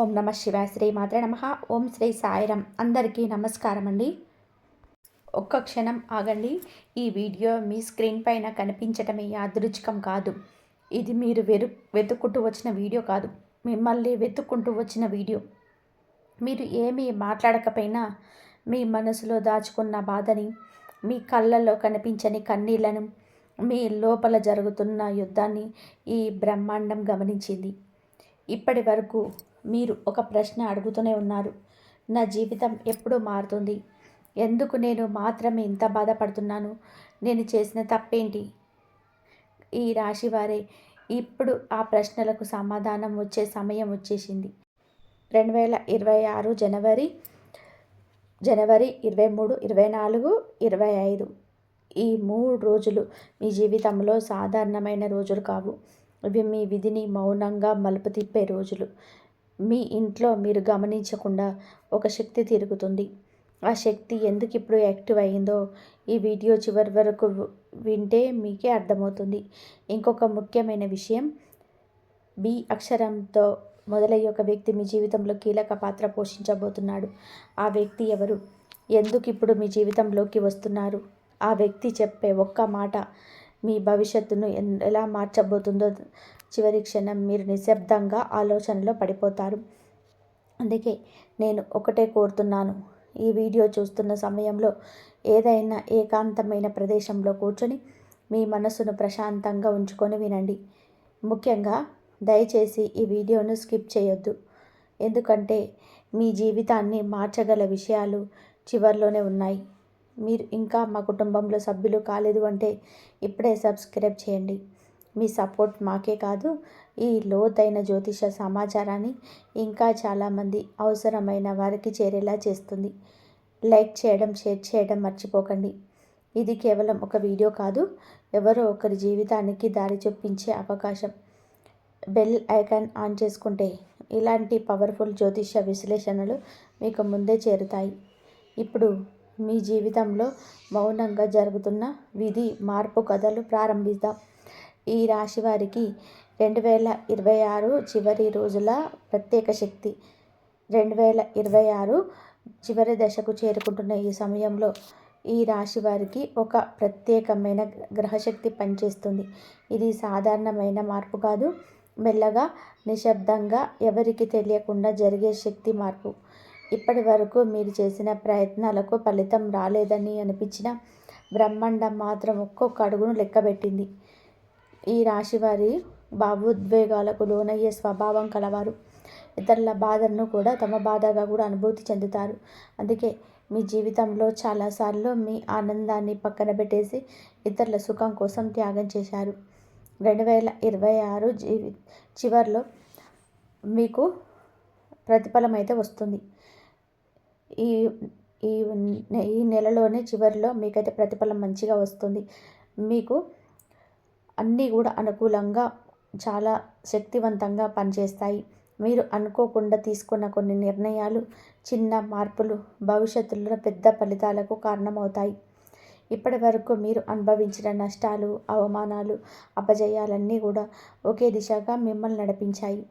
ఓం నమ శివాయ. శ్రీ మాత్ర నమ. ఓం శ్రీ సాయిరం అందరికీ నమస్కారం అండి ఒక్క క్షణం ఆగండి. ఈ వీడియో మీ స్క్రీన్ పైన కనిపించటమే యాదృచ్ఛికం కాదు. ఇది మీరు వెరు వెతుక్కుంటూ వచ్చిన వీడియో కాదు. మిమ్మల్ని వెతుక్కుంటూ వచ్చిన వీడియో. మీరు ఏమీ మాట్లాడకపోయినా మీ మనసులో దాచుకున్న బాధని మీ కళ్ళల్లో కనిపించని కన్నీళ్ళను మీ లోపల జరుగుతున్న యుద్ధాన్ని ఈ బ్రహ్మాండం గమనించింది. ఇప్పటి వరకు మీరు ఒక ప్రశ్న అడుగుతూనే ఉన్నారు. నా జీవితం ఎప్పుడు మారుతుంది. ఎందుకు నేను మాత్రమే ఇంత బాధపడుతున్నాను? నేను చేసిన తప్పేంటి? ఈ రాశి వారే ఇప్పుడు ఆ ప్రశ్నలకు సమాధానం వచ్చే సమయం వచ్చేసింది. రెండు వేల ఇరవై ఆరు జనవరి జనవరి ఇరవై మూడు ఇరవై నాలుగు ఇరవై ఐదు. ఈ మూడు రోజులు మీ జీవితంలో సాధారణమైన రోజులు కావు. ఇవి మీ విధిని మౌనంగా మలుపు తిప్పే రోజులు. మీ ఇంట్లో మీరు గమనించకుండా ఒక శక్తి తిరుగుతుంది. ఆ శక్తి ఎందుకు ఇప్పుడు యాక్టివ్ అయిందో ఈ వీడియో చివరి వరకు వింటే మీకే అర్థమవుతుంది. ఇంకొక ముఖ్యమైన విషయం బి అక్షరంతో మొదలయ్యే ఒక వ్యక్తి మీ జీవితంలో కీలక పాత్ర పోషించబోతున్నాడు. ఆ వ్యక్తి ఎవరు? ఎందుకు ఇప్పుడు మీ జీవితంలోకి వస్తున్నారు? ఆ వ్యక్తి చెప్పే ఒక్క మాట మీ భవిష్యత్తును ఎలా మార్చబోతుందో చివరి క్షణం మీరు నిశ్శబ్దంగా ఆలోచనలో పడిపోతారు. అందుకే నేను ఒకటే కోరుతున్నాను. ఈ వీడియో చూస్తున్న సమయంలో ఏదైనా ఏకాంతమైన ప్రదేశంలో కూర్చొని మీ మనసును ప్రశాంతంగా ఉంచుకొని వినండి. ముఖ్యంగా దయచేసి ఈ వీడియోను స్కిప్ చేయొద్దు. ఎందుకంటే మీ జీవితాన్ని మార్చగల విషయాలు చివరిలోనే ఉన్నాయి. మీరు ఇంకా మా కుటుంబంలో సభ్యులు కాలేదు అంటే ఇప్పుడే సబ్స్క్రైబ్ చేయండి. మీ సపోర్ట్ మాకే కాదు ఈ లోతైన జ్యోతిష సమాచారాన్ని ఇంకా చాలామంది అవసరమైన వారికి చేరేలా చేస్తుంది. లైక్ చేయడం షేర్ చేయడం మర్చిపోకండి. ఇది కేవలం ఒక వీడియో కాదు ఎవరో ఒకరి జీవితానికి దారి చూపించే అవకాశం. బెల్ ఐకాన్ ఆన్ చేసుకుంటే ఇలాంటి పవర్ఫుల్ జ్యోతిష విశ్లేషణలు మీకు ముందే చేరుతాయి. ఇప్పుడు మీ జీవితంలో మౌనంగా జరుగుతున్న విధి మార్పు కథలు ప్రారంభిద్దాం. ఈ రాశి వారికి రెండు వేల ఇరవై ఆరు చివరి రోజుల ప్రత్యేక శక్తి. రెండు వేల ఇరవై ఆరు చివరి దశకు చేరుకుంటున్న ఈ సమయంలో ఈ రాశి వారికి ఒక ప్రత్యేకమైన గ్రహశక్తి పనిచేస్తుంది. ఇది సాధారణమైన మార్పు కాదు. మెల్లగా నిశ్శబ్దంగా ఎవరికి తెలియకుండా జరిగే శక్తి మార్పు. ఇప్పటి వరకు మీరు చేసిన ప్రయత్నాలకు ఫలితం రాలేదని అనిపించిన బ్రహ్మాండం మాత్రం ఒక్కొక్క అడుగును లెక్కబెట్టింది. ఈ రాశి వారి భావోద్వేగాలకు లోనయ్యే స్వభావం కలవారు. ఇతరుల బాధలను కూడా తమ బాధగా కూడా అనుభూతి చెందుతారు. అందుకే మీ జీవితంలో చాలాసార్లు మీ ఆనందాన్ని పక్కన పెట్టేసి ఇతరుల సుఖం కోసం త్యాగం చేశారు. రెండు వేల ఇరవై ఆరు జీవి చివరిలో మీకు ప్రతిఫలం అయితే వస్తుంది. ఈ ఈ ఈ నెలలోనే చివరిలో మీకైతే ప్రతిఫలం మంచిగా వస్తుంది. మీకు అన్నీ కూడా అనుకూలంగా చాలా శక్తివంతంగా పనిచేస్తాయి. మీరు అనుకోకుండా తీసుకున్న కొన్ని నిర్ణయాలు చిన్న మార్పులు భవిష్యత్తులో పెద్ద ఫలితాలకు కారణమవుతాయి. ఇప్పటి వరకు మీరు అనుభవించిన నష్టాలు అవమానాలు అపజయాలన్నీ కూడా ఒకే దిశగా మిమ్మల్ని నడిపించాయి.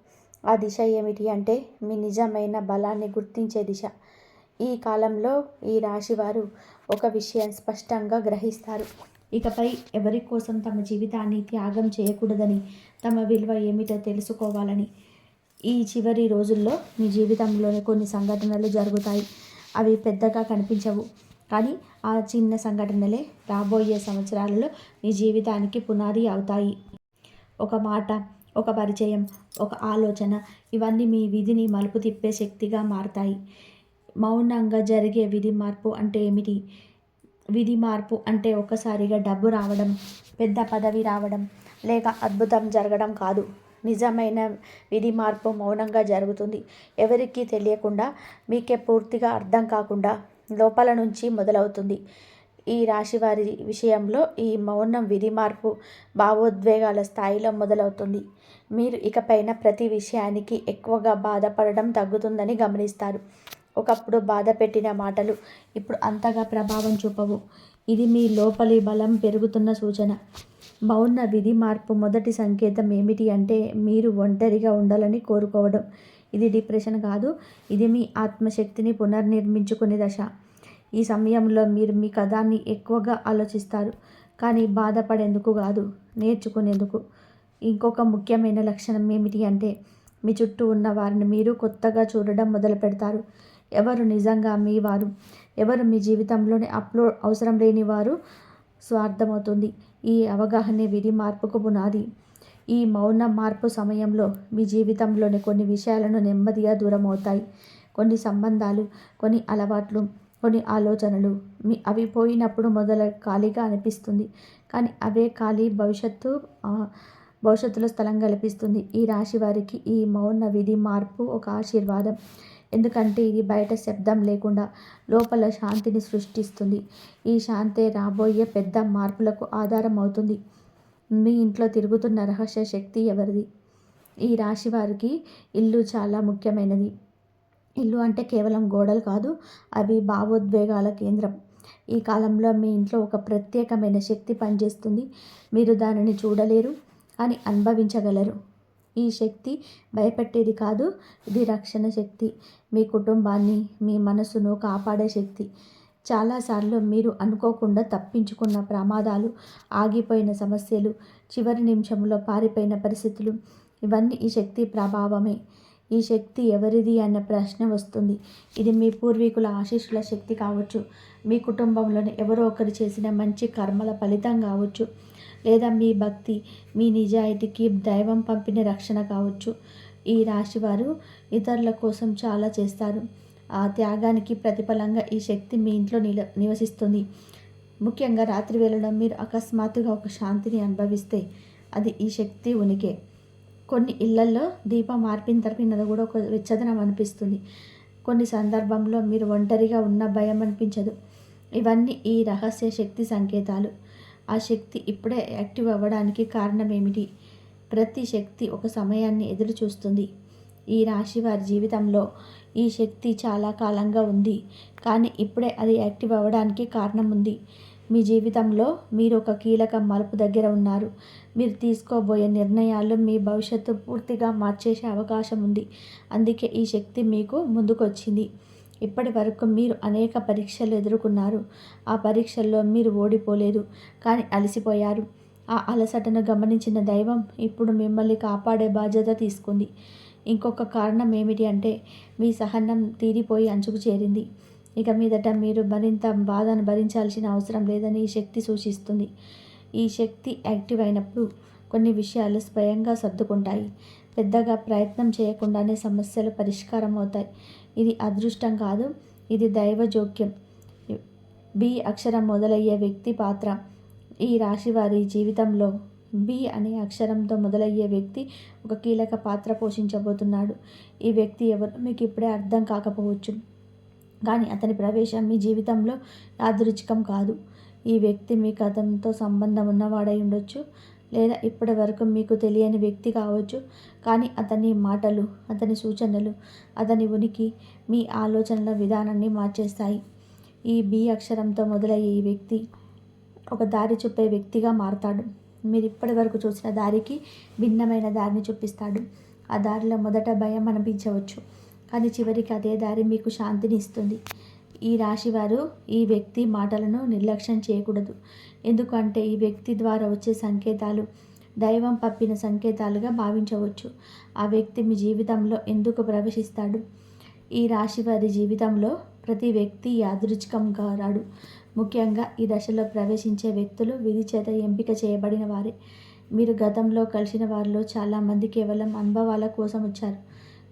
ఆ దిశ ఏమిటి అంటే మీ నిజమైన బలాన్ని గుర్తించే దిశ. ఈ కాలంలో ఈ రాశివారు ఒక విషయం స్పష్టంగా గ్రహిస్తారు. ఇకపై ఎవరి కోసం తమ జీవితాన్ని త్యాగం చేయకూడదని తమ విలువ ఏమిటో తెలుసుకోవాలని ఈ చివరి రోజుల్లో మీ జీవితంలోనే కొన్ని సంఘటనలు జరుగుతాయి. అవి పెద్దగా కనిపించవు. కానీ ఆ చిన్న సంఘటనలే రాబోయే సంవత్సరాలలో మీ జీవితానికి పునాది అవుతాయి. ఒక మాట ఒక పరిచయం ఒక ఆలోచన ఇవన్నీ మీ విధిని మలుపు తిప్పే శక్తిగా మారుతాయి. మౌనంగా జరిగే విధి మార్పు అంటే ఏమిటి? విధి మార్పు అంటే ఒక్కసారిగా డబ్బు రావడం పెద్ద పదవి రావడం లేక అద్భుతం జరగడం కాదు. నిజమైన విధి మార్పు మౌనంగా జరుగుతుంది. ఎవరికీ తెలియకుండా మీకే పూర్తిగా అర్థం కాకుండా లోపల నుంచి మొదలవుతుంది. ఈ రాశి వారి విషయంలో ఈ మౌనం విధి మార్పు భావోద్వేగాల స్థాయిలో మొదలవుతుంది. మీరు ఇకపైన ప్రతి విషయానికి ఎక్కువగా బాధపడడం తగ్గుతుందని గమనిస్తారు. ఒకప్పుడు బాధ పెట్టిన మాటలు ఇప్పుడు అంతగా ప్రభావం చూపవు. ఇది మీ లోపలి బలం పెరుగుతున్న సూచన. మౌన విధి మార్పు మొదటి సంకేతం ఏమిటి అంటే మీరు ఒంటరిగా ఉండాలని కోరుకోవడం. ఇది డిప్రెషన్ కాదు ఇది మీ ఆత్మశక్తిని పునర్నిర్మించుకునే దశ. ఈ సమయంలో మీరు మీ కథాన్ని ఎక్కువగా ఆలోచిస్తారు కానీ బాధపడేందుకు కాదు నేర్చుకునేందుకు. ఇంకొక ముఖ్యమైన లక్షణం ఏమిటి అంటే మీ చుట్టూ ఉన్న వారిని మీరు కొత్తగా చూడడం మొదలు పెడతారు ఎవరు నిజంగా మీ వారు ఎవరు మీ జీవితంలోనే అప్లోడ్ అవసరం లేని వారు స్వార్థమవుతుంది. ఈ అవగాహనే విధి మార్పుకు పునాది. ఈ మౌన మార్పు సమయంలో మీ జీవితంలోని కొన్ని విషయాలను నెమ్మదిగా దూరం అవుతాయి కొన్ని సంబంధాలు కొన్ని అలవాట్లు కొన్ని ఆలోచనలు మీ అవి పోయినప్పుడు మొదల ఖాళీగా అనిపిస్తుంది. కానీ అవే ఖాళీ భవిష్యత్తు భవిష్యత్తులో స్థలం కల్పిస్తుంది. ఈ రాశి వారికి ఈ మౌన విధి మార్పు ఒక ఆశీర్వాదం. ఎందుకంటే ఇది బయట శబ్దం లేకుండా లోపల శాంతిని సృష్టిస్తుంది. ఈ శాంతే రాబోయే పెద్ద మార్పులకు ఆధారం అవుతుంది మీ ఇంట్లో తిరుగుతున్న రహస్య శక్తి ఎవరిది? ఈ రాశి వారికి ఇల్లు చాలా ముఖ్యమైనది. ఇల్లు అంటే కేవలం గోడలు కాదు అవి భావోద్వేగాల కేంద్రం. ఈ కాలంలో మీ ఇంట్లో ఒక ప్రత్యేకమైన శక్తి పనిచేస్తుంది. మీరు దానిని చూడలేరు అని అనుభవించగలరు. ఈ శక్తి భయపెట్టేది కాదు ఇది రక్షణ శక్తి. మీ కుటుంబాన్ని మీ మనసును కాపాడే శక్తి. చాలాసార్లు మీరు అనుకోకుండా తప్పించుకున్న ప్రమాదాలు ఆగిపోయిన సమస్యలు చివరి నిమిషంలో పారిపోయిన పరిస్థితులు ఇవన్నీ ఈ శక్తి ప్రభావమే. ఈ శక్తి ఎవరిది అన్న ప్రశ్న వస్తుంది. ఇది మీ పూర్వీకుల ఆశీస్సుల శక్తి కావచ్చు మీ కుటుంబంలోని ఎవరో ఒకరు చేసిన మంచి కర్మల ఫలితం కావచ్చు. లేదా మీ భక్తి మీ నిజాయితీకి దైవం పంపిన రక్షణ కావచ్చు. ఈ రాశివారు ఇతరుల కోసం చాలా చేస్తారు. ఆ త్యాగానికి ప్రతిఫలంగా ఈ శక్తి మీ ఇంట్లో నిల నివసిస్తుంది. ముఖ్యంగా రాత్రి వేళలో మీరు అకస్మాత్తుగా ఒక శాంతిని అనుభవిస్తే అది ఈ శక్తి ఉనికే. కొన్ని ఇళ్ళల్లో దీపం మార్పిన తరపినది కూడా ఒక వెచ్చదనం అనిపిస్తుంది. కొన్ని సందర్భంలో మీరు ఒంటరిగా ఉన్న భయం అనిపించదు. ఇవన్నీ ఈ రహస్య శక్తి సంకేతాలు. ఆ శక్తి ఇప్పుడే యాక్టివ్ అవ్వడానికి కారణం ఏమిటి? ప్రతి శక్తి ఒక సమయాన్ని ఎదురు చూస్తుంది. ఈ రాశి వారి జీవితంలో ఈ శక్తి చాలా కాలంగా ఉంది. కానీ ఇప్పుడే అది యాక్టివ్ అవ్వడానికి కారణం ఉంది. మీ జీవితంలో మీరు ఒక కీలక మలుపు దగ్గర ఉన్నారు. మీరు తీసుకోబోయే నిర్ణయాలు మీ భవిష్యత్తు పూర్తిగా మార్చేసే అవకాశం ఉంది. అందుకే ఈ శక్తి మీకు ముందుకొచ్చింది. ఇప్పటి వరకు మీరు అనేక పరీక్షలు ఎదుర్కొన్నారు. ఆ పరీక్షల్లో మీరు ఓడిపోలేదు కానీ అలసిపోయారు. ఆ అలసటను గమనించిన దైవం ఇప్పుడు మిమ్మల్ని కాపాడే బాధ్యత తీసుకుంది. ఇంకొక కారణం ఏమిటి అంటే మీ సహనం తీరిపోయి అంచుకు చేరింది. ఇక మీదట మీరు మరింత బాధను భరించాల్సిన అవసరం లేదని ఈ శక్తి సూచిస్తుంది. ఈ శక్తి యాక్టివ్ అయినప్పుడు కొన్ని విషయాలు స్వయంగా సర్దుకుంటాయి. పెద్దగా ప్రయత్నం చేయకుండానే సమస్యలు పరిష్కారం అవుతాయి ఇది అదృష్టం కాదు ఇది దైవ జోక్యం. బి అక్షరం మొదలయ్యే వ్యక్తి పాత్ర. ఈ రాశి వారి జీవితంలో బి అనే అక్షరంతో మొదలయ్యే వ్యక్తి ఒక కీలక పాత్ర పోషించబోతున్నాడు. ఈ వ్యక్తి ఎవరు? మీకు ఇప్పుడే అర్థం కాకపోవచ్చు. కానీ అతని ప్రవేశం మీ జీవితంలో యాదృచ్ఛికం కాదు. ఈ వ్యక్తి మీ కథంతో సంబంధం ఉన్నవాడై ఉండొచ్చు. లేదా ఇప్పటి వరకు మీకు తెలియని వ్యక్తి కావచ్చు. కానీ అతని మాటలు అతని సూచనలు అతని ఉనికి మీ ఆలోచనల విధానాన్ని మార్చేస్తాయి. ఈ బి అక్షరంతో మొదలయ్యే ఈ వ్యక్తి ఒక దారి చూపే వ్యక్తిగా మారతాడు. మీరు ఇప్పటి వరకు చూసిన దారికి భిన్నమైన దారిని చూపిస్తాడు. ఆ దారిలో మొదట భయం అనిపించవచ్చు. కానీ చివరికి అదే దారి మీకు శాంతిని ఇస్తుంది. ఈ రాశివారు ఈ వ్యక్తి మాటలను నిర్లక్ష్యం చేయకూడదు. ఎందుకంటే ఈ వ్యక్తి ద్వారా వచ్చే సంకేతాలు దైవం పంపిన సంకేతాలుగా భావించవచ్చు. ఆ వ్యక్తి మీ జీవితంలో ఎందుకు ప్రవేశిస్తాడు? ఈ రాశి వారి జీవితంలో ప్రతి వ్యక్తి యాదృచ్ఛికంగా రాడు. ముఖ్యంగా ఈ దశలో ప్రవేశించే వ్యక్తులు విధి చేత ఎంపిక చేయబడిన వారే. మీరు గతంలో కలిసిన వారిలో చాలామంది కేవలం అనుభవాల కోసం వచ్చారు.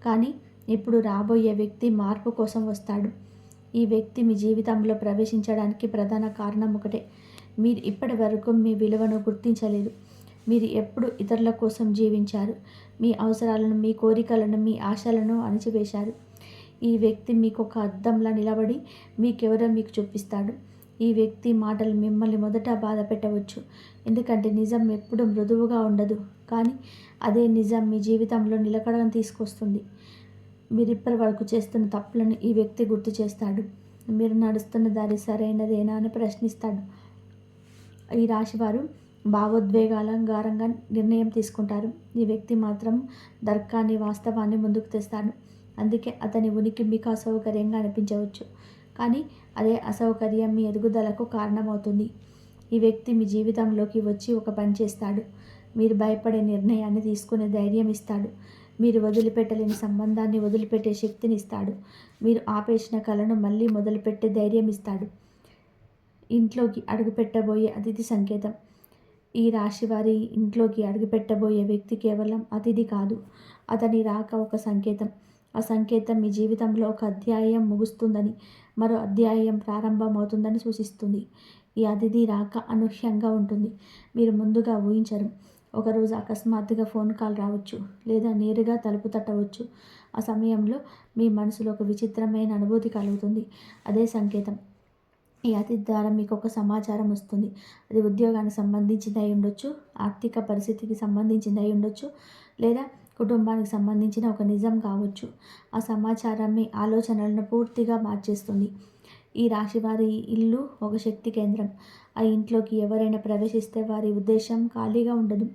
కానీ ఇప్పుడు రాబోయే వ్యక్తి మార్పు కోసం వస్తాడు. ఈ వ్యక్తి మీ జీవితంలో ప్రవేశించడానికి ప్రధాన కారణం ఒకటే. మీరు ఇప్పటి వరకు మీ విలువను గుర్తించలేదు. మీరు ఎప్పుడు ఇతరుల కోసం జీవించారు. మీ అవసరాలను మీ కోరికలను మీ ఆశలను అణిచివేశారు. ఈ వ్యక్తి మీకు ఒక అద్దంలా నిలబడి మీకెవరో మీకు చూపిస్తాడు. ఈ వ్యక్తి మాటలు మిమ్మల్ని మొదట బాధ పెట్టవచ్చు. ఎందుకంటే నిజం ఎప్పుడు మృదువుగా ఉండదు. కానీ అదే నిజం మీ జీవితంలో నిలకడను తీసుకొస్తుంది. మీరు ఇప్పటి వరకు చేస్తున్న తప్పులను ఈ వ్యక్తి గుర్తు చేస్తాడు. మీరు నడుస్తున్న దారి సరైనదేనా అని ప్రశ్నిస్తాడు. ఈ రాశివారు భావోద్వేగాలంగారంగా నిర్ణయం తీసుకుంటారు. ఈ వ్యక్తి మాత్రం దర్కాన్ని వాస్తవాన్ని ముందుకు తెస్తాడు. అందుకే అతని ఉనికి మీకు అసౌకర్యంగా అనిపించవచ్చు. కానీ అదే అసౌకర్యం మీ ఎదుగుదలకు కారణమవుతుంది. ఈ వ్యక్తి మీ జీవితంలోకి వచ్చి ఒక పని చేస్తాడు. మీరు భయపడే నిర్ణయాన్ని తీసుకునే ధైర్యం ఇస్తాడు. మీరు వదిలిపెట్టలేని సంబంధాన్ని వదిలిపెట్టే శక్తిని ఇస్తాడు. మీరు ఆపేసిన కళను మళ్ళీ మొదలుపెట్టే ధైర్యం ఇస్తాడు. ఇంట్లోకి అడుగుపెట్టబోయే అతిథి సంకేతం. ఈ రాశి వారి ఇంట్లోకి అడుగుపెట్టబోయే వ్యక్తి కేవలం అతిథి కాదు అతని రాక ఒక సంకేతం. ఆ సంకేతం మీ జీవితంలో ఒక అధ్యాయం ముగుస్తుందని మరో అధ్యాయం ప్రారంభమవుతుందని సూచిస్తుంది. ఈ అతిథి రాక అనూహ్యంగా ఉంటుంది. మీరు ముందుగా ఊహించరు. ఒకరోజు అకస్మాత్తుగా ఫోన్ కాల్ రావచ్చు లేదా నేరుగా తలుపు తట్టవచ్చు. ఆ సమయంలో మీ మనసులో ఒక విచిత్రమైన అనుభూతి కలుగుతుంది. అదే సంకేతం. ఈ అతిథి ద్వారా మీకు ఒక సమాచారం వస్తుంది. అది ఉద్యోగానికి సంబంధించింది అయి ఉండొచ్చు ఆర్థిక పరిస్థితికి సంబంధించింది అయి ఉండొచ్చు లేదా కుటుంబానికి సంబంధించిన ఒక నిజం కావచ్చు. ఆ సమాచారం మీ ఆలోచనలను పూర్తిగా మార్చేస్తుంది. ఈ రాశి వారి ఇల్లు ఒక శక్తి కేంద్రం. ఆ ఇంట్లోకి ఎవరైనా ప్రవేశిస్తే వారి ఉద్దేశం ఖాళీగా ఉండదు.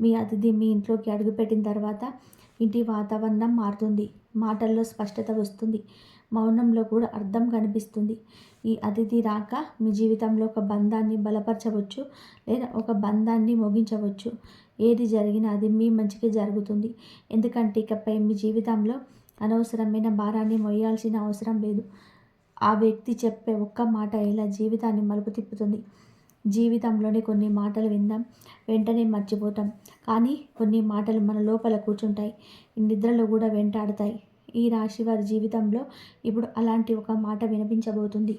మీ అతిథి మీ ఇంట్లోకి అడుగుపెట్టిన తర్వాత ఇంటి వాతావరణం మారుతుంది. మాటల్లో స్పష్టత వస్తుంది. మౌనంలో కూడా అర్థం కనిపిస్తుంది. ఈ అతిథి రాక మీ జీవితంలో ఒక బంధాన్ని బలపరచవచ్చు లేదా ఒక బంధాన్ని ముగించవచ్చు. ఏది జరిగినా అది మీ మంచికి జరుగుతుంది. ఎందుకంటే ఇకపై మీ జీవితంలో అనవసరమైన భారాన్ని మొయ్యాల్సిన అవసరం లేదు. ఆ వ్యక్తి చెప్పే ఒక్క మాట ఇలా జీవితాన్ని మలుపు తిప్పుతుంది. జీవితంలోని కొన్ని మాటలు విందాం. వెంటనే మర్చిపోతాం. కానీ కొన్ని మాటలు మన లోపల కూర్చుంటాయి. నిద్రలో కూడా వెంటాడతాయి. ఈ రాశి వారి జీవితంలో ఇప్పుడు అలాంటి ఒక మాట వినిపించబోతుంది.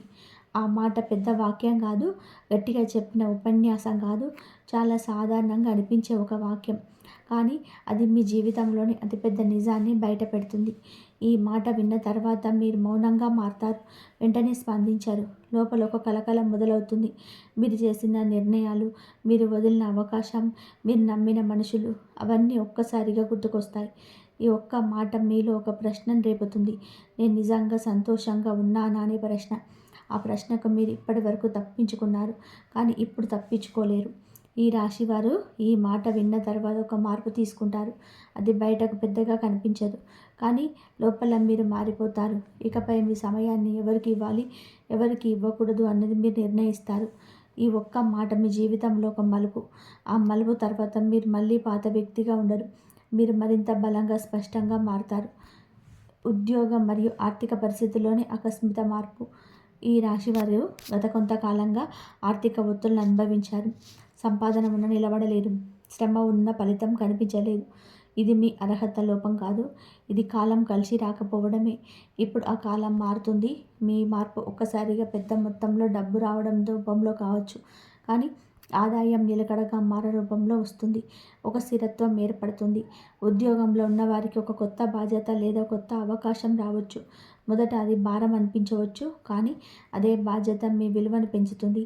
ఆ మాట పెద్ద వాక్యం కాదు గట్టిగా చెప్పిన ఉపన్యాసం కాదు చాలా సాధారణంగా అనిపించే ఒక వాక్యం. కానీ అది మీ జీవితంలోని అతిపెద్ద నిజాన్ని బయట పెడుతుంది ఈ మాట విన్న తర్వాత మీరు మౌనంగా మారతారు. వెంటనే స్పందించారు. లోపల ఒక కలకలం మొదలవుతుంది. మీరు చేసిన నిర్ణయాలు మీరు వదిలిన అవకాశం మీరు నమ్మిన మనుషులు అవన్నీ ఒక్కసారిగా గుర్తుకొస్తాయి. ఈ ఒక్క మాట మీలో ఒక ప్రశ్నను రేపుతుంది. నేను నిజంగా సంతోషంగా ఉన్నానా అనే ప్రశ్న. ఆ ప్రశ్నకు మీరు ఇప్పటి వరకు తప్పించుకున్నారు కానీ ఇప్పుడు తప్పించుకోలేరు. ఈ రాశి వారు ఈ మాట విన్న తర్వాత ఒక మార్పు తీసుకుంటారు. అది బయటకు పెద్దగా కనిపించదు. కానీ లోపల మీరు మారిపోతారు. ఇకపై మీ సమయాన్ని ఎవరికి ఇవ్వాలి ఎవరికి ఇవ్వకూడదు అన్నది మీరు నిర్ణయిస్తారు. ఈ ఒక్క మాట మీ జీవితంలో ఒక మలుపు. ఆ మలుపు తర్వాత మీరు మళ్ళీ పాత వ్యక్తిగా ఉండరు. మీరు మరింత బలంగా స్పష్టంగా మారుతారు. ఉద్యోగం మరియు ఆర్థిక పరిస్థితుల్లోని ఆకస్మిక మార్పు. ఈ రాశి వారు గత కొంతకాలంగా ఆర్థిక ఒత్తులను అనుభవించారు. సంపాదన ఉన్న నిలబడలేదు శ్రమ ఉన్న ఫలితం కనిపించలేదు. ఇది మీ అర్హత లోపం కాదు. ఇది కాలం కలిసి రాకపోవడమే. ఇప్పుడు ఆ కాలం మారుతుంది. మీ మార్పు ఒక్కసారిగా పెద్ద మొత్తంలో డబ్బు రావడం రూపంలో కావచ్చు. కానీ ఆదాయం నిలకడగా మార రూపంలో వస్తుంది. ఒక స్థిరత్వం ఏర్పడుతుంది. ఉద్యోగంలో ఉన్న వారికి ఒక కొత్త బాధ్యత లేదా కొత్త అవకాశం రావచ్చు. మొదట అది భారం అనిపించవచ్చు. కానీ అదే బాధ్యత మీ విలువను పెంచుతుంది.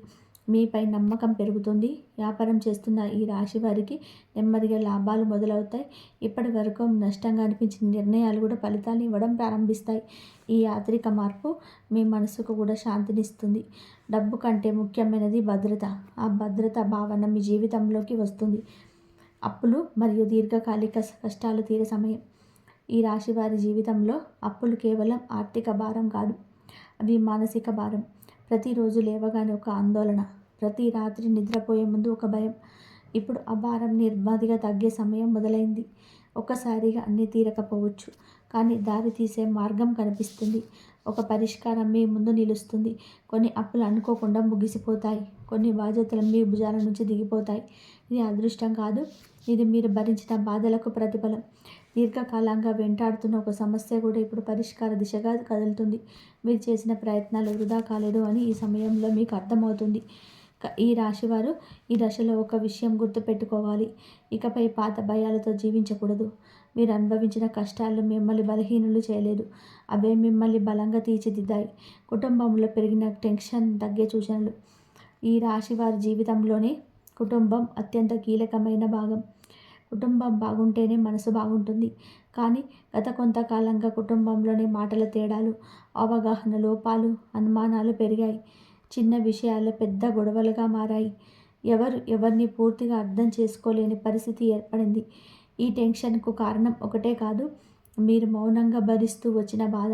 మీపై నమ్మకం పెరుగుతుంది. వ్యాపారం చేస్తున్న ఈ రాశి వారికి నెమ్మదిగా లాభాలు మొదలవుతాయి. ఇప్పటి వరకు నష్టంగా అనిపించిన నిర్ణయాలు కూడా ఫలితాలు ఇవ్వడం ప్రారంభిస్తాయి. ఈ యాత్రిక మార్పు మీ మనసుకు కూడా శాంతినిస్తుంది. డబ్బు కంటే ముఖ్యమైనది భద్రత. ఆ భద్రత భావన మీ జీవితంలోకి వస్తుంది. అప్పులు మరియు దీర్ఘకాలిక కష్టాలు తీరే సమయం. ఈ రాశి వారి జీవితంలో అప్పులు కేవలం ఆర్థిక భారం కాదు. అవి మానసిక భారం. ప్రతిరోజు లేవగానే ఒక ఆందోళన ప్రతి రాత్రి నిద్రపోయే ముందు ఒక భయం. ఇప్పుడు ఆ భారం నిర్బాధిగా తగ్గే సమయం మొదలైంది. ఒక్కసారిగా అన్నీ తీరకపోవచ్చు. కానీ దారి తీసే మార్గం కనిపిస్తుంది. ఒక పరిష్కారం మీ ముందు నిలుస్తుంది. కొన్ని అప్పులు అనుకోకుండా ముగిసిపోతాయి. కొన్ని బాధ్యతలు మీ భుజాల నుంచి దిగిపోతాయి. ఇది అదృష్టం కాదు. ఇది మీరు భరించిన బాధలకు ప్రతిఫలం. దీర్ఘకాలంగా వెంటాడుతున్న ఒక సమస్య కూడా ఇప్పుడు పరిష్కార దిశగా కదులుతుంది. మీరు చేసిన ప్రయత్నాలు వృధా కాలేదు అని ఈ సమయంలో మీకు అర్థమవుతుంది. ఈ రాశివారు ఈ దశలో ఒక విషయం గుర్తుపెట్టుకోవాలి. ఇకపై పాత భయాలతో జీవించకూడదు. మీరు అనుభవించిన కష్టాలు మిమ్మల్ని బలహీనులు చేయలేదు. అవే మిమ్మల్ని బలంగా తీర్చిదిద్దాయి. కుటుంబంలో పెరిగిన టెన్షన్ తగ్గే సూచనలు. ఈ రాశి వారి జీవితంలోనే కుటుంబం అత్యంత కీలకమైన భాగం. కుటుంబం బాగుంటేనే మనసు బాగుంటుంది. కానీ గత కొంతకాలంగా కుటుంబంలోని మాటల తేడాలు అవగాహన లోపాలు అనుమానాలు పెరిగాయి. చిన్న విషయాలు పెద్ద గొడవలుగా మారాయి. ఎవరు ఎవరిని పూర్తిగా అర్థం చేసుకోలేని పరిస్థితి ఏర్పడింది. ఈ టెన్షన్కు కారణం ఒకటే కాదు మీరు మౌనంగా భరిస్తూ వచ్చిన బాధ.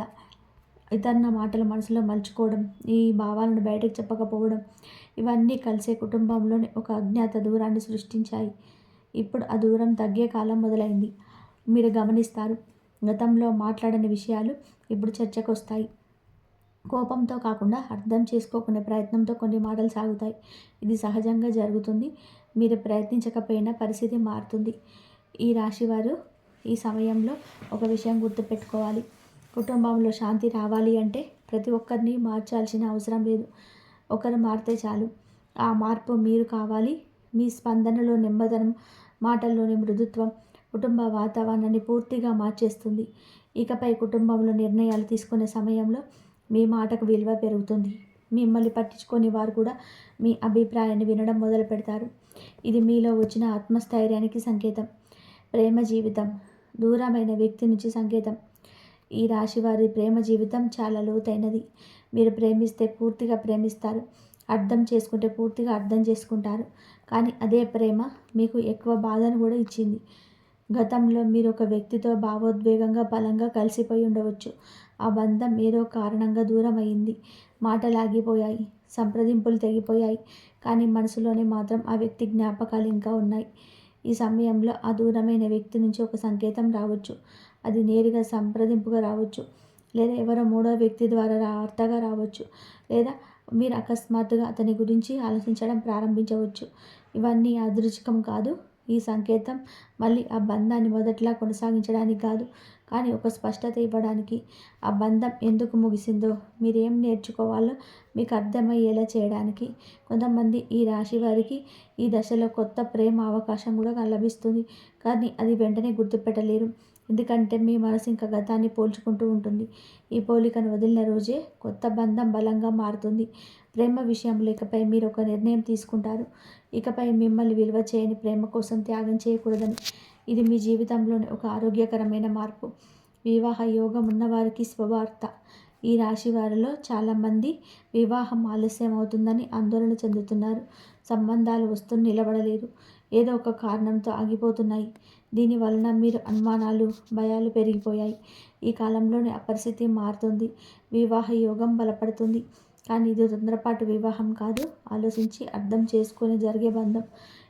ఇతరుల మాటలు మనసులో మలుచుకోవడం ఈ భావాలను బయటకు చెప్పకపోవడం ఇవన్నీ కలిసే కుటుంబంలోని ఒక అజ్ఞాత దూరాన్ని సృష్టించాయి. ఇప్పుడు ఆ దూరం తగ్గే కాలం మొదలైంది. మీరు గమనిస్తారు గతంలో మాట్లాడని విషయాలు ఇప్పుడు చర్చకు వస్తాయి కోపంతో కాకుండా అర్థం చేసుకోకునే ప్రయత్నంతో కొన్ని మాటలు సాగుతాయి. ఇది సహజంగా జరుగుతుంది. మీరు ప్రయత్నించకపోయినా పరిస్థితి మారుతుంది. ఈ రాశివారు ఈ సమయంలో ఒక విషయం గుర్తుపెట్టుకోవాలి. కుటుంబంలో శాంతి రావాలి అంటే ప్రతి ఒక్కరిని మార్చాల్సిన అవసరం లేదు. ఒకరు మారితే చాలు. ఆ మార్పు మీరు కావాలి మీ స్పందనలో నెమ్మదనం మాటల్లోని మృదుత్వం కుటుంబ వాతావరణాన్ని పూర్తిగా మార్చేస్తుంది. ఇకపై కుటుంబంలో నిర్ణయాలు తీసుకునే సమయంలో మీ మాటకు విలువ పెరుగుతుంది. మిమ్మల్ని పట్టించుకొని వారు కూడా మీ అభిప్రాయాన్ని వినడం మొదలు పెడతారు. ఇది మీలో వచ్చిన ఆత్మస్థైర్యానికి సంకేతం. ప్రేమ జీవితం. దూరమైన వ్యక్తి నుంచి సంకేతం. ఈ రాశి వారి ప్రేమ జీవితం చాలా లోతైనది. మీరు ప్రేమిస్తే పూర్తిగా ప్రేమిస్తారు. అర్థం చేసుకుంటే పూర్తిగా అర్థం చేసుకుంటారు. కానీ అదే ప్రేమ మీకు ఎక్కువ బాధను కూడా ఇచ్చింది. గతంలో మీరు ఒక వ్యక్తితో భావోద్వేగంగా బలంగా కలిసిపోయి ఉండవచ్చు. ఆ బంధం ఏదో కారణంగా దూరం అయింది. మాటలాగిపోయాయి సంప్రదింపులు తెగిపోయాయి. కానీ మనసులోనే మాత్రం ఆ వ్యక్తి జ్ఞాపకాలు ఇంకా ఉన్నాయి. ఈ సమయంలో ఆ దూరమైన వ్యక్తి నుంచి ఒక సంకేతం రావచ్చు. అది నేరుగా సంప్రదింపుగా రావచ్చు. లేదా ఎవరో మూడో వ్యక్తి ద్వారా వార్తగా రావచ్చు. లేదా మీరు అకస్మాత్తుగా అతని గురించి ఆలోచించడం ప్రారంభించవచ్చు. ఇవన్నీ అదృష్టం కాదు. ఈ సంకేతం మళ్ళీ ఆ బంధాన్ని మొదట్లా కొనసాగించడానికి కాదు. కానీ ఒక స్పష్టత ఇవ్వడానికి ఆ బంధం ఎందుకు ముగిసిందో మీరు ఏం నేర్చుకోవాలో మీకు అర్థమయ్యేలా చేయడానికి కొంతమంది ఈ రాశి వారికి ఈ దశలో కొత్త ప్రేమ అవకాశం కూడా లభిస్తుంది. కానీ అది వెంటనే గుర్తుపెట్టలేరు. ఎందుకంటే మీ మనసు ఇంకా గతాన్ని పోల్చుకుంటూ ఉంటుంది. ఈ పోలికను వదిలిన రోజే కొత్త బంధం బలంగా మారుతుంది. ప్రేమ విషయంలో ఇకపై మీరు ఒక నిర్ణయం తీసుకుంటారు. ఇకపై మిమ్మల్ని విలువ చేయని ప్రేమ కోసం త్యాగం చేయకూడదని. ఇది మీ జీవితంలోని ఒక ఆరోగ్యకరమైన మార్పు. వివాహ యోగం ఉన్నవారికి స్వభార్త ఈ రాశి వారిలో చాలామంది వివాహం ఆలస్యం అవుతుందని ఆందోళన చెందుతున్నారు. సంబంధాలు వస్తూ నిలబడలేదు. ఏదో ఒక కారణంతో ఆగిపోతున్నాయి. దీని వలన మీరు అనుమానాలు భయాలు పెరిగిపోయాయి. ఈ కాలంలోనే ఆ పరిస్థితి మారుతుంది. వివాహ యోగం బలపడుతుంది. కానీ ఇది తొందరపాటు వివాహం కాదు. ఆలోచించి అర్థం చేసుకొని జరిగే బంధం.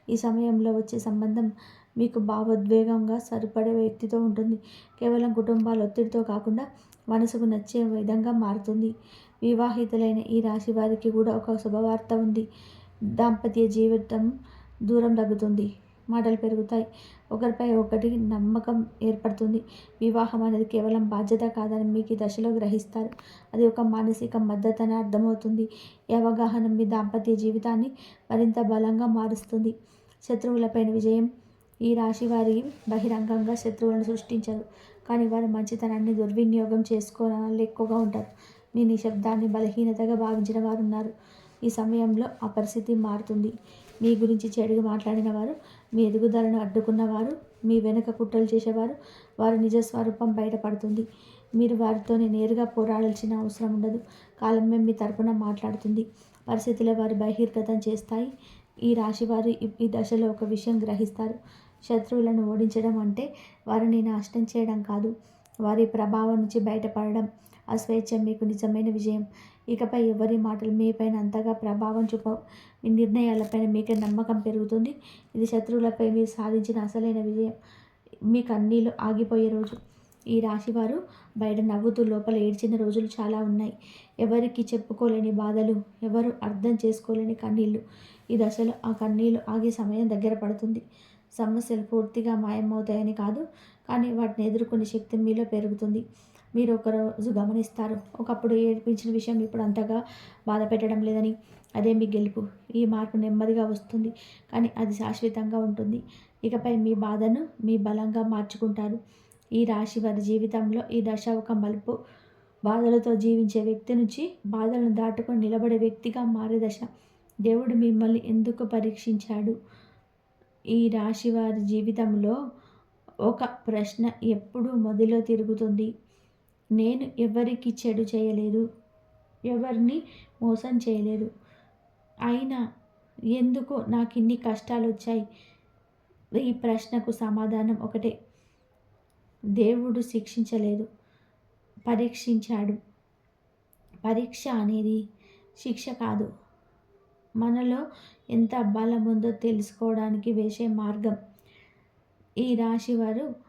ఈ సమయంలో వచ్చే సంబంధం మీకు భావోద్వేగంగా సరిపడే వ్యక్తితో ఉంటుంది. కేవలం కుటుంబాల ఒత్తిడితో కాకుండా మనసుకు నచ్చే విధంగా మారుతుంది. వివాహితులైన ఈ రాశి వారికి కూడా ఒక శుభవార్త ఉంది. దాంపత్య జీవితం దూరం తగ్గుతుంది. మాటలు పెరుగుతాయి. ఒకరిపై ఒకటి నమ్మకం ఏర్పడుతుంది. వివాహం అనేది కేవలం బాధ్యత కాదని మీకు ఈ దశలో గ్రహిస్తారు. అది ఒక మానసిక మద్దతు అని అర్థమవుతుంది. ఈ అవగాహన మీ దాంపత్య జీవితాన్ని మరింత బలంగా మారుస్తుంది. శత్రువులపైన విజయం ఈ రాశి వారి బహిరంగంగా శత్రువులను సృష్టించరు కానీ వారు మంచితనాన్ని దుర్వినియోగం చేసుకోవడం ఎక్కువగా ఉంటారు. మీ నిశ్శబ్దాన్ని బలహీనతగా భావించిన వారు ఉన్నారు ఈ సమయంలో ఆ పరిస్థితి మారుతుంది. మీ గురించి చెడుగా మాట్లాడిన వారు మీ ఎదుగుదలను అడ్డుకున్నవారు మీ వెనుక కుట్రలు చేసేవారు వారి నిజస్వరూపం బయటపడుతుంది. మీరు వారితోనే నేరుగా పోరాడాల్సిన అవసరం ఉండదు. కాలమే మీ తరపున మాట్లాడుతుంది. పరిస్థితులే వారి బహిర్గతం చేస్తాయి. ఈ రాశి వారు ఈ దశలో ఒక విషయం గ్రహిస్తారు. శత్రువులను ఓడించడం అంటే వారిని నాశనం చేయడం కాదు. వారి ప్రభావం నుంచి బయటపడడం. ఆ స్వేచ్ఛ మీకు నిజమైన విజయం. ఇకపై ఎవరి మాటలు మీపైన అంతగా ప్రభావం చూపవు. మీ నిర్ణయాలపైన మీకే నమ్మకం పెరుగుతుంది. ఇది శత్రువులపై మీరు సాధించిన అసలైన విజయం. మీ కన్నీళ్ళు ఆగిపోయే రోజు. ఈ రాశివారు బయట నవ్వుతూ లోపల ఏడ్చిన రోజులు చాలా ఉన్నాయి. ఎవరికి చెప్పుకోలేని బాధలు ఎవరు అర్థం చేసుకోలేని కన్నీళ్ళు ఈ దశలో ఆ కన్నీళ్ళు ఆగే సమయం దగ్గర పడుతుంది. సమస్యలు పూర్తిగా మాయమవుతాయని కాదు కానీ వాటిని ఎదుర్కొనే శక్తి మీలో పెరుగుతుంది. మీరు ఒకరోజు గమనిస్తారు. ఒకప్పుడు ఏడిపించిన విషయం ఇప్పుడు అంతగా బాధ పెట్టడం లేదని అదే మీ గెలుపు. ఈ మార్పు నెమ్మదిగా వస్తుంది. కానీ అది శాశ్వతంగా ఉంటుంది. ఇకపై మీ బాధను మీ బలంగా మార్చుకుంటారు. ఈ రాశి వారి జీవితంలో ఈ దశ ఒక మలుపు. బాధలతో జీవించే వ్యక్తి నుంచి బాధలను దాటుకొని నిలబడే వ్యక్తిగా మారే దశ. దేవుడు మిమ్మల్ని ఎందుకు పరీక్షించాడు? ఈ రాశి వారి జీవితంలో ఒక ప్రశ్న ఎప్పుడు మొదలో తిరుగుతుంది. నేను ఎవరికి చెడు చేయలేదు ఎవరిని మోసం చేయలేదు. అయినా ఎందుకు నాకు ఇన్ని కష్టాలు వచ్చాయి ఈ ప్రశ్నకు సమాధానం ఒకటే. దేవుడు శిక్షించలేదు పరీక్షించాడు. పరీక్ష అనేది శిక్ష కాదు. మనలో ఎంత బలం ఉందో తెలుసుకోవడానికి వేసే మార్గం. ఈ రాశి వారు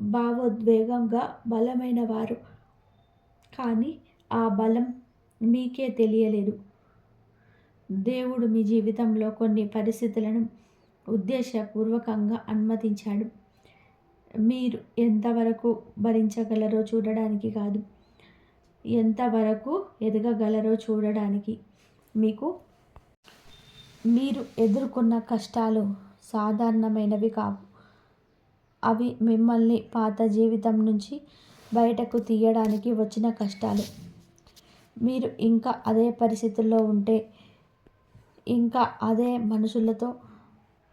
భావోద్వేగంగా బలమైన వారు కానీ ఆ బలం మీకే తెలియలేదు. దేవుడు మీ జీవితంలో కొన్ని పరిస్థితులను ఉద్దేశపూర్వకంగా అనుమతించాడు. మీరు ఎంతవరకు భరించగలరో చూడడానికి కాదు. ఎంతవరకు ఎదగగలరో చూడడానికి. మీకు మీరు ఎదుర్కొన్న కష్టాలు సాధారణమైనవి కావు. అవి మిమ్మల్ని పాత జీవితం నుంచి బయటకు తీయడానికి వచ్చిన కష్టాలు. మీరు ఇంకా అదే పరిస్థితుల్లో ఉంటే ఇంకా అదే మనుషులతో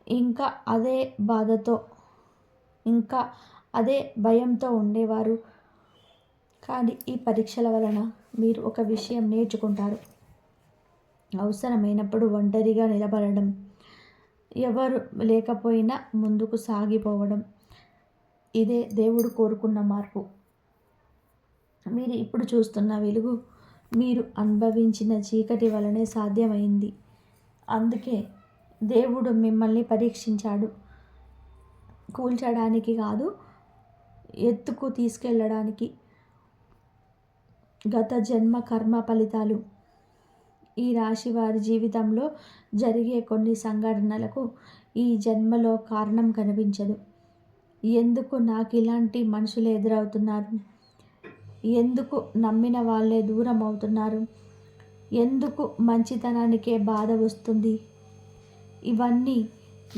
ఇంకా అదే బాధతో ఇంకా అదే భయంతో ఉండేవారు. కానీ ఈ పరీక్షల వలన మీరు ఒక విషయం నేర్చుకుంటారు. అవసరమైనప్పుడు ఒంటరిగా నిలబడడం ఎవరు లేకపోయినా ముందుకు సాగిపోవడం. ఇదే దేవుడు కోరుకున్న మార్పు. మీరు ఇప్పుడు చూస్తున్న వెలుగు మీరు అనుభవించిన చీకటి వలనే సాధ్యమైంది. అందుకే దేవుడు మిమ్మల్ని పరీక్షించాడు. కూల్చడానికి కాదు ఎత్తుకు తీసుకెళ్ళడానికి గత జన్మ కర్మ ఫలితాలు. ఈ రాశి వారి జీవితంలో జరిగే కొన్ని సంఘటనలకు ఈ జన్మలో కారణం కనిపించదు. ఎందుకు నాకు ఇలాంటి మనుషులు ఎదురవుతున్నారు? ఎందుకు నమ్మిన వాళ్ళే దూరం అవుతున్నారు? ఎందుకు మంచితనానికే బాధ వస్తుంది? ఇవన్నీ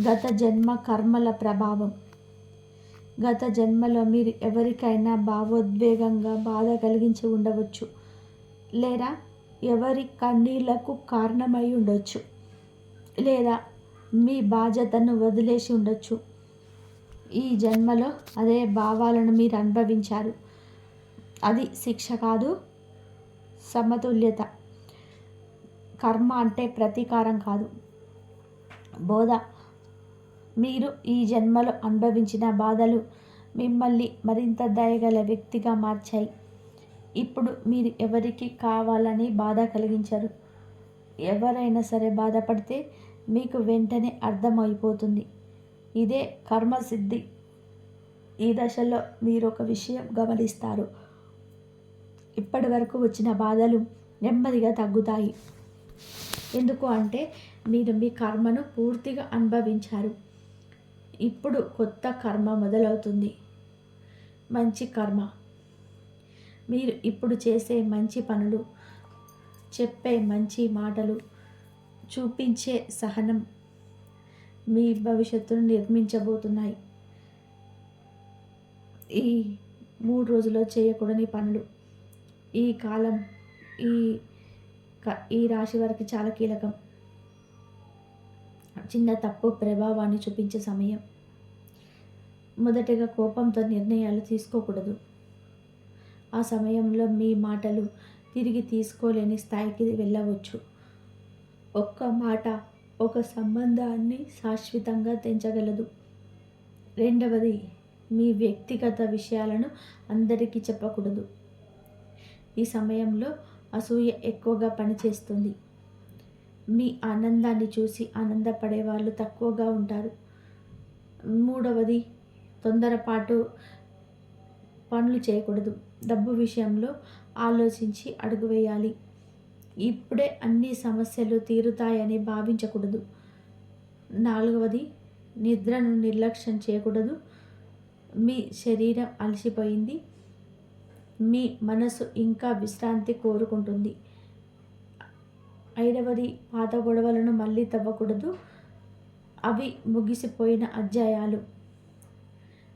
గత జన్మ కర్మల ప్రభావం. గత జన్మలో మీరు ఎవరికైనా భావోద్వేగంగా బాధ కలిగించి ఉండవచ్చు. లేదా ఎవరి కన్నీళ్ళకు కారణమై ఉండొచ్చు. లేదా మీ బాధ్యతను వదిలేసి ఉండొచ్చు. ఈ జన్మలో అదే భావాలను మీరు అనుభవించారు. అది శిక్ష కాదు సమతుల్యత. కర్మ అంటే ప్రతీకారం కాదు. బోధ. మీరు ఈ జన్మలో అనుభవించిన బాధలు మిమ్మల్ని మరింత దయగల వ్యక్తిగా మార్చాయి. ఇప్పుడు మీరు ఎవరికి కావాలని బాధ కలిగించరు. ఎవరైనా సరే బాధపడితే మీకు వెంటనే అర్థమైపోతుంది. ఇదే కర్మసిద్ధి. ఈ దశలో మీరు ఒక విషయం గమనిస్తారు. ఇప్పటి వరకు వచ్చిన బాధలు నెమ్మదిగా తగ్గుతాయి. ఎందుకు అంటే మీరు మీ కర్మను పూర్తిగా అనుభవించారు. ఇప్పుడు కొత్త కర్మ మొదలవుతుంది. మంచి కర్మ. మీరు ఇప్పుడు చేసే మంచి పనులు చెప్పే మంచి మాటలు చూపించే సహనం మీ భవిష్యత్తును నిర్మించబోతున్నాయి. ఈ మూడు రోజుల్లో చేయకూడని పనులు. ఈ కాలం ఈ ఈ రాశి వారికి చాలా కీలకం. చిన్న తప్పు ప్రభావాన్ని చూపించే సమయం. మొదటగా కోపంతో నిర్ణయాలు తీసుకోకూడదు. ఆ సమయంలో మీ మాటలు తిరిగి తీసుకోలేని స్థాయికి వెళ్ళవచ్చు. ఒక్క మాట ఒక సంబంధాన్ని శాశ్వతంగా తెంచగలదు. రెండవది మీ వ్యక్తిగత విషయాలను అందరికీ చెప్పకూడదు. ఈ సమయంలో అసూయ ఎక్కువగా పనిచేస్తుంది. మీ ఆనందాన్ని చూసి ఆనందపడే వాళ్ళు తక్కువగా ఉంటారు. మూడవది తొందరపాటు పనులు చేయకూడదు. డబ్బు విషయంలో ఆలోచించి అడుగు వేయాలి. ఇప్పుడే అన్ని సమస్యలు తీరుతాయని భావించకూడదు. నాలుగవది నిద్రను నిర్లక్ష్యం చేయకూడదు. మీ శరీరం అలసిపోయింది. మీ మనసు ఇంకా విశ్రాంతి కోరుకుంటుంది. ఐదవది పాత గొడవలను మళ్ళీ తవ్వకూడదు. అవి ముగిసిపోయిన అధ్యాయాలు.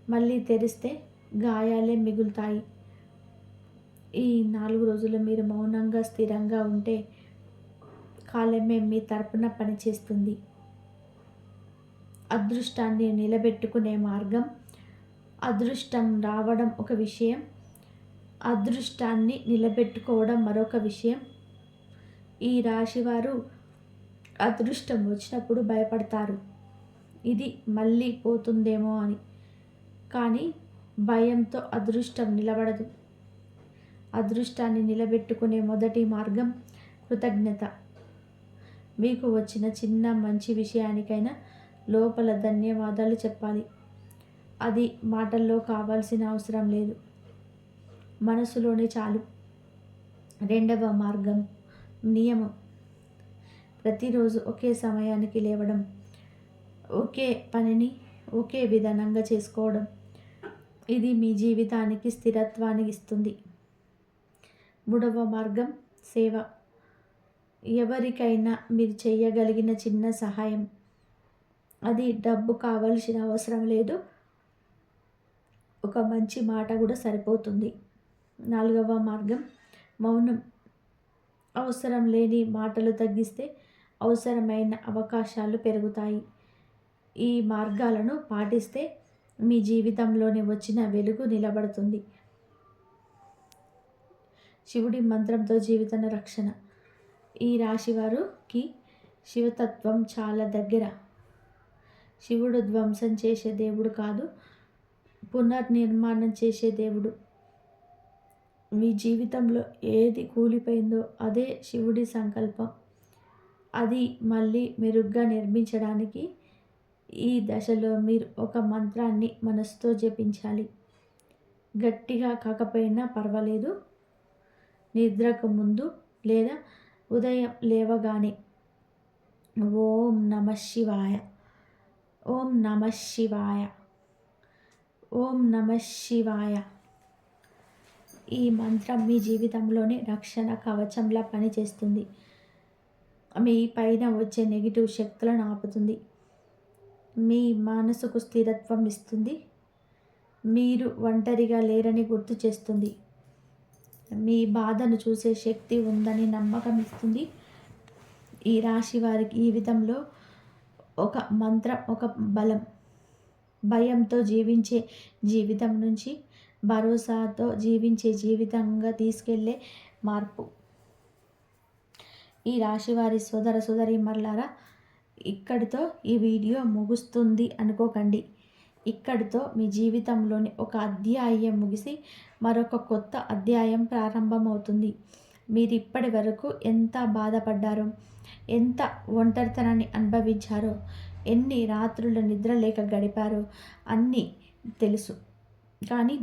మళ్ళీ తెరిస్తే గాయాలే మిగులుతాయి. ఈ నాలుగు రోజులు మీరు మౌనంగా స్థిరంగా ఉంటే కాలమే మీ తరపున పనిచేస్తుంది. అదృష్టాన్ని నిలబెట్టుకునే మార్గం అదృష్టం రావడం ఒక విషయం అదృష్టాన్ని నిలబెట్టుకోవడం మరొక విషయం. ఈ రాశివారు అదృష్టం వచ్చినప్పుడు భయపడతారు. ఇది మళ్ళీ పోతుందేమో అని. కానీ భయంతో అదృష్టం నిలబడదు. అదృష్టాన్ని నిలబెట్టుకునే మొదటి మార్గం కృతజ్ఞత. మీకు వచ్చిన చిన్న మంచి విషయానికైనా లోపల ధన్యవాదాలు చెప్పాలి. అది మాటల్లో కావాల్సిన అవసరం లేదు. మనసులోనే చాలు. రెండవ మార్గం నియమం. ప్రతిరోజు ఒకే సమయానికి లేవడం ఒకే పనిని ఒకే విధానంగా చేసుకోవడం. ఇది మీ జీవితానికి స్థిరత్వాన్ని ఇస్తుంది. మూడవ మార్గం సేవ. ఎవరికైనా మీరు చేయగలిగిన చిన్న సహాయం. అది డబ్బు కావాల్సిన అవసరం లేదు. ఒక మంచి మాట కూడా సరిపోతుంది. నాలుగవ మార్గం మౌనం. అవసరం లేని మాటలు తగ్గిస్తే అవసరమైన అవకాశాలు పెరుగుతాయి. ఈ మార్గాలను పాటిస్తే మీ జీవితంలోనే వచ్చిన వెలుగు నిలబడుతుంది. శివుడి మంత్రంతో జీవితం రక్షణ. ఈ రాశివారుకి శివతత్వం చాలా దగ్గర. శివుడు ధ్వంసం చేసే దేవుడు కాదు పునర్నిర్మాణం చేసే దేవుడు. మీ జీవితంలో ఏది కూలిపోయిందో అదే శివుడి సంకల్పం. అది మళ్ళీ మెరుగ్గా నిర్మించడానికి ఈ దశలో మీరు ఒక మంత్రాన్ని మనసుతో జపించాలి. గట్టిగా కాకపోయినా పర్వాలేదు. నిద్రకు ముందు లేదా ఉదయం లేవగానే ఓం నమ శివాయ. ఓం నమ శివాయ. ఓం నమ శివాయ. ఈ మంత్రం మీ జీవితంలోని రక్షణ కవచంలా పనిచేస్తుంది. మీ పైన వచ్చే నెగిటివ్ శక్తులను ఆపుతుంది. మీ మనసుకు స్థిరత్వం ఇస్తుంది. మీరు ఒంటరిగా లేరని గుర్తు చేస్తుంది. మీ బాధను చూసే శక్తి ఉందని నమ్మకం ఇస్తుంది. ఈ రాశి వారికి ఈ విధంలో ఒక మంత్రం ఒక బలం భయంతో జీవించే జీవితం నుంచి భరోసాతో జీవించే జీవితంగా తీసుకెళ్ళే మార్పు. ఈ రాశి వారి సోదర సోదరి మరలారా ఇక్కడితో ఈ వీడియో ముగుస్తుంది అనుకోకండి. ఇక్కడితో మీ జీవితంలోని ఒక అధ్యాయం ముగిసి మరొక కొత్త అధ్యాయం ప్రారంభమవుతుంది. మీరు ఇప్పటి వరకు ఎంత బాధపడ్డారో ఎంత ఒంటరితనాన్ని అనుభవించారో ఎన్ని రాత్రులు నిద్ర లేక గడిపారో అన్నీ తెలుసు. కానీ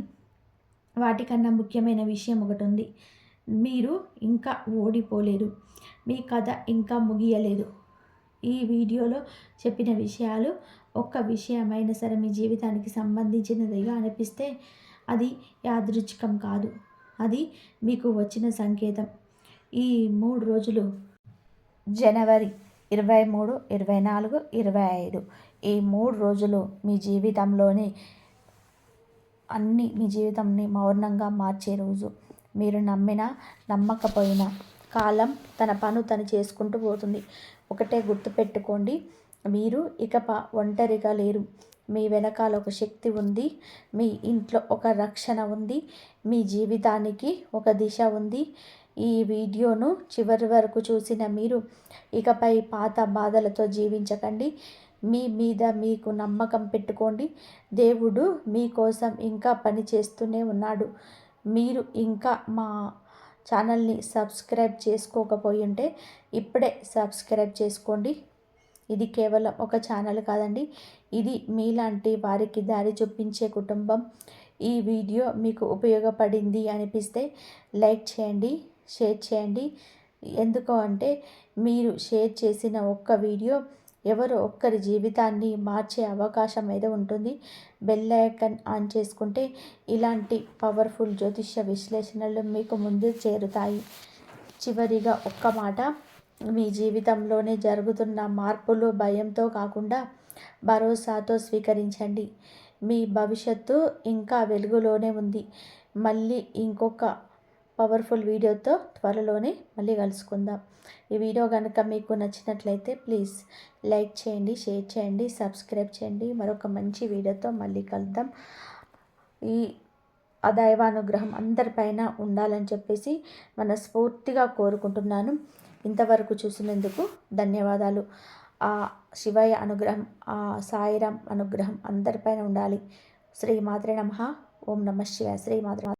వాటికన్నా ముఖ్యమైన విషయం ఒకటి ఉంది మీరు ఇంకా ఓడిపోలేరు. మీ కథ ఇంకా ముగియలేదు. ఈ వీడియోలో చెప్పిన విషయాలు ఒక్క విషయమైనా సరే మీ జీవితానికి సంబంధించినదిగా అనిపిస్తే అది యాదృచ్ఛికం కాదు. అది మీకు వచ్చిన సంకేతం. ఈ మూడు రోజులు జనవరి ఇరవై మూడు ఇరవై నాలుగు ఇరవై ఐదు. ఈ మూడు రోజులు మీ జీవితంలోని అన్ని మీ జీవితంని మౌనంగా మార్చే రోజు. మీరు నమ్మినా నమ్మకపోయినా కాలం తన పను తను చేసుకుంటూ పోతుంది. ఒకటే గుర్తుపెట్టుకోండి. మీరు ఇక ఒంటరిగా లేరు. మీ వెనకాల ఒక శక్తి ఉంది. మీ ఇంట్లో ఒక రక్షణ ఉంది. మీ జీవితానికి ఒక దిశ ఉంది. ఈ వీడియోను చివరి వరకు చూసిన మీరు ఇకపై పాత బాధలతో జీవించకండి. మీ మీద మీకు నమ్మకం పెట్టుకోండి. దేవుడు మీకోసం ఇంకా పని చేస్తూనే ఉన్నాడు. మీరు ఇంకా మా ఛానల్ని సబ్స్క్రైబ్ చేసుకోకపోయి ఉంటే ఇప్పుడే సబ్స్క్రైబ్ చేసుకోండి. ఇది కేవలం ఒక ఛానల్ కాదండి. ఇది మీలాంటి వారికి దారి చూపించే కుటుంబం. ఈ వీడియో మీకు ఉపయోగపడింది అనిపిస్తే లైక్ చేయండి షేర్ చేయండి. ఎందుకు అంటే మీరు షేర్ చేసిన ఒక్క వీడియో ఎవరో ఒక్కరి జీవితాన్ని మార్చే అవకాశం అయితే ఉంటుంది. బెల్ ఐకన్ ఆన్ చేసుకుంటే ఇలాంటి పవర్ఫుల్ జ్యోతిష్య విశ్లేషణలు మీకు ముందు చేరుతాయి. చివరిగా ఒక్క మాట. మీ జీవితంలోనే జరుగుతున్న మార్పులు భయంతో కాకుండా భరోసాతో స్వీకరించండి. మీ భవిష్యత్తు ఇంకా వెలుగులోనే ఉంది. మళ్ళీ ఇంకొక పవర్ఫుల్ వీడియోతో త్వరలోనే మళ్ళీ కలుసుకుందాం. ఈ వీడియో కనుక మీకు నచ్చినట్లయితే ప్లీజ్ లైక్ చేయండి షేర్ చేయండి సబ్స్క్రైబ్ చేయండి. మరొక మంచి వీడియోతో మళ్ళీ కలుద్దాం. ఈ ఆ దైవానుగ్రహం అందరిపైన ఉండాలని చెప్పేసి మనస్ఫూర్తిగా కోరుకుంటున్నాను. ఇంతవరకు చూసినందుకు ధన్యవాదాలు. ఆ శివయ్య అనుగ్రహం ఆ సాయిరాం అనుగ్రహం అందరిపైన ఉండాలి. శ్రీ మాత్రే నమ. ఓం నమ శివ శ్రీ మాత్ర